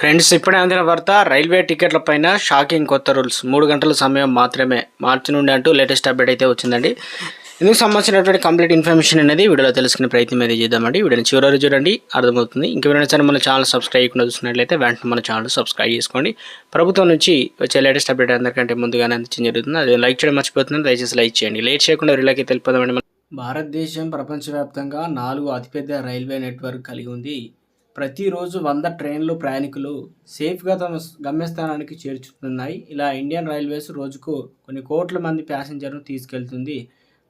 Friends ఇప్పుడే అందిన వార్త రైల్వే టికెట్ల పైన షాకింగ్ కొత్త రూల్స్. మూడు గంటల సమయం మాత్రమే. మార్చి నుండి అంటూ లేటెస్ట్ అప్డేట్ అయితే వచ్చిందండి. ఇందుకు సంబంధించినటువంటి కంప్లీట్ ఇన్ఫర్మేషన్ అనేది వీడియోలో తెలుసుకునే ప్రయత్నం అయితే చేద్దామండి. వీడియోని చివరి చూడండి అర్థమవుతుంది. ఇంకెవరైనా సరే మన ఛానల్ సబ్స్క్రైబ్ చేయకుండా చూసినట్లయితే వెంటనే మన ఛానల్ సబ్స్క్రైబ్ చేసుకోండి. ప్రభుత్వం నుంచి వచ్చే లేటెస్ట్ అప్డేట్ అందరికంటే ముందుగానే అందించడం జరుగుతుంది. అది లైక్ చేయడం మర్చిపోతుంది దయచేసి లైక్ చేయండి. లేట్ చేయకుండా వీళ్ళకి తెలిపోదామండి భారతదేశం ప్రపంచవ్యాప్తంగా నాలుగు అతిపెద్ద రైల్వే నెట్వర్క్ కలిగి ఉంది. ప్రతిరోజు వంద ట్రైన్లు ప్రయాణికులు సేఫ్గా తమ గమ్యస్థానానికి చేర్చుతున్నాయి ఇలా ఇండియన్ రైల్వేస్ రోజుకు కొన్ని కోట్ల మంది ప్యాసింజర్ను తీసుకెళ్తుంది.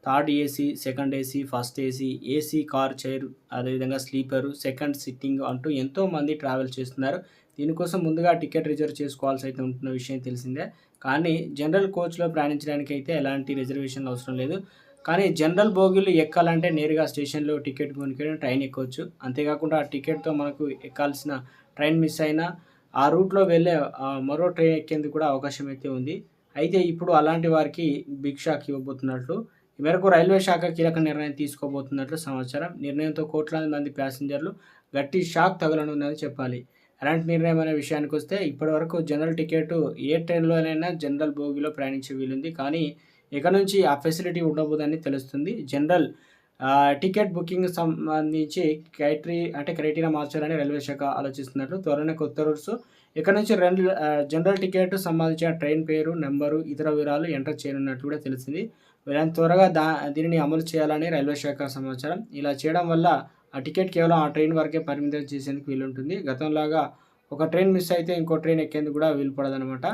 Third AC second AC first AC AC car chair అదేవిధంగా స్లీపరు సెకండ్ సిట్టింగ్ అంటూ ఎంతో మంది ట్రావెల్ చేస్తున్నారు. దీనికోసం ముందుగా టికెట్ రిజర్వ్ చేసుకోవాల్సి అయితే ఉంటున్న విషయం తెలిసిందే. కానీ జనరల్ కోచ్లో ప్రయాణించడానికి అయితే ఎలాంటి రిజర్వేషన్ అవసరం లేదు. కానీ జనరల్ బోగీలు ఎక్కాలంటే నేరుగా స్టేషన్లో టికెట్ కొనుక్కొని ట్రైన్ ఎక్కొచ్చు. అంతేకాకుండా ఆ టికెట్తో మనకు ఎక్కాల్సిన ట్రైన్ మిస్ అయినా ఆ రూట్లో వెళ్ళే మరో ట్రైన్ ఎక్కేందుకు కూడా అవకాశం అయితే ఉంది. అయితే ఇప్పుడు అలాంటి వారికి బిగ్ షాక్ ఇవ్వబోతున్నట్లు ఈ మేరకు రైల్వే శాఖ కీలక నిర్ణయం తీసుకోబోతున్నట్లు సమాచారం. నిర్ణయంతో కోట్లాది మంది ప్యాసింజర్లు గట్టి షాక్ తగలనుందని చెప్పాలి. ఎలాంటి నిర్ణయం అనే విషయానికి వస్తే ఇప్పటివరకు జనరల్ టికెట్ ఏ ట్రైన్లోనైనా జనరల్ బోగిలో ప్రయాణించే వీలుంది. కానీ ఇక నుంచి ఆ ఫెసిలిటీ ఉండబోదని తెలుస్తుంది. జనరల్ టికెట్ బుకింగ్ సంబంధించి క్రైటరీ అంటే క్రైటీరియా మార్చాలని రైల్వే శాఖ ఆలోచిస్తున్నట్లు త్వరనే కొత్త రూట్స్. ఇక్కడ నుంచి రెండు జనరల్ టికెట్ సంబంధించిన ట్రైన్ పేరు నెంబరు ఇతర వివరాలు ఎంటర్ చేయనున్నట్లు కూడా తెలిసింది. వీళ్ళని త్వరగా దా దీనిని అమలు చేయాలని రైల్వే శాఖ సమాచారం. ఇలా చేయడం వల్ల ఆ టికెట్ కేవలం ఆ ట్రైన్ వరకే పరిమితం చేసేందుకు వీలుంటుంది. గతంలాగా ఒక ట్రైన్ మిస్ అయితే ఇంకో ట్రైన్ ఎక్కేందుకు కూడా వీలు పడదనమాట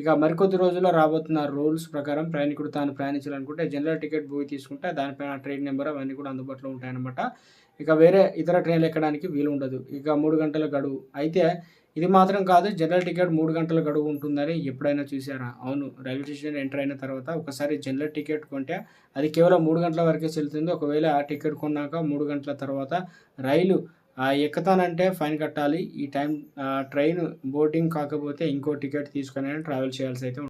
ఇక మరికొద్ది రోజుల్లో రాబోతున్న రూల్స్ ప్రకారం ప్రయాణికుడు తాను ప్రయాణించాలనుకుంటే జనరల్ టికెట్ బుక్ తీసుకుంటే దానిపైన ట్రైన్ నెంబర్ అవన్నీ కూడా అందుబాటులో ఉంటాయన్నమాట. ఇక వేరే ఇతర ట్రైన్లు ఎక్కడానికి వీలు ఉండదు. ఇక మూడు గంటల గడువు. అయితే ఇది మాత్రం కాదు జనరల్ టికెట్ మూడు గంటల గడువు ఉంటుందని ఎప్పుడైనా చూసారా అవును రైల్వే స్టేషన్ ఎంటర్ అయిన తర్వాత ఒకసారి జనరల్ టికెట్ కొంటే అది కేవలం మూడు గంటల వరకే చెల్లుతుంది. ఒకవేళ ఆ టికెట్ కొన్నాక మూడు గంటల తర్వాత రైలు ఎక్కుతానంటే ఫైన్ కట్టాలి. ఈ టైం ఆ, ట్రైన్ బోర్డింగ్ కాకపోతే ఇంకో టికెట్ తీసుకొని ట్రావెల్ చేయాల్సి అయితే